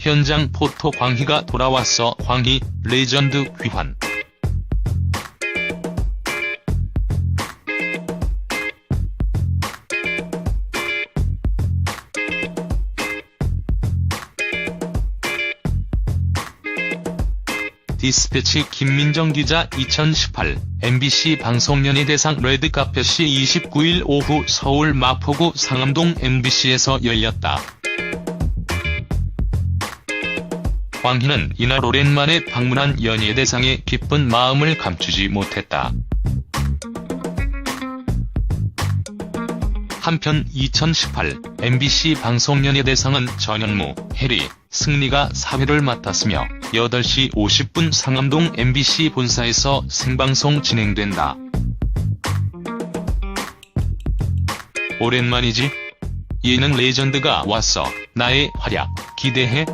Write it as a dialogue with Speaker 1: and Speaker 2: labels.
Speaker 1: 현장 포토 광희가 돌아왔어 광희 레전드 귀환. 디스패치 김민정 기자 2018 MBC 방송연예 대상 레드카펫이 29일 오후 서울 마포구 상암동 MBC에서 열렸다. 황희는 이날 오랜만에 방문한 연예 대상에 기쁜 마음을 감추지 못했다. 한편 2018 MBC 방송연예대상은 전현무, 해리, 승리가 사회를 맡았으며 8시 50분 상암동 MBC 본사에서 생방송 진행된다. 오랜만이지? 예능 레전드가 왔어. 나의 활약 기대해.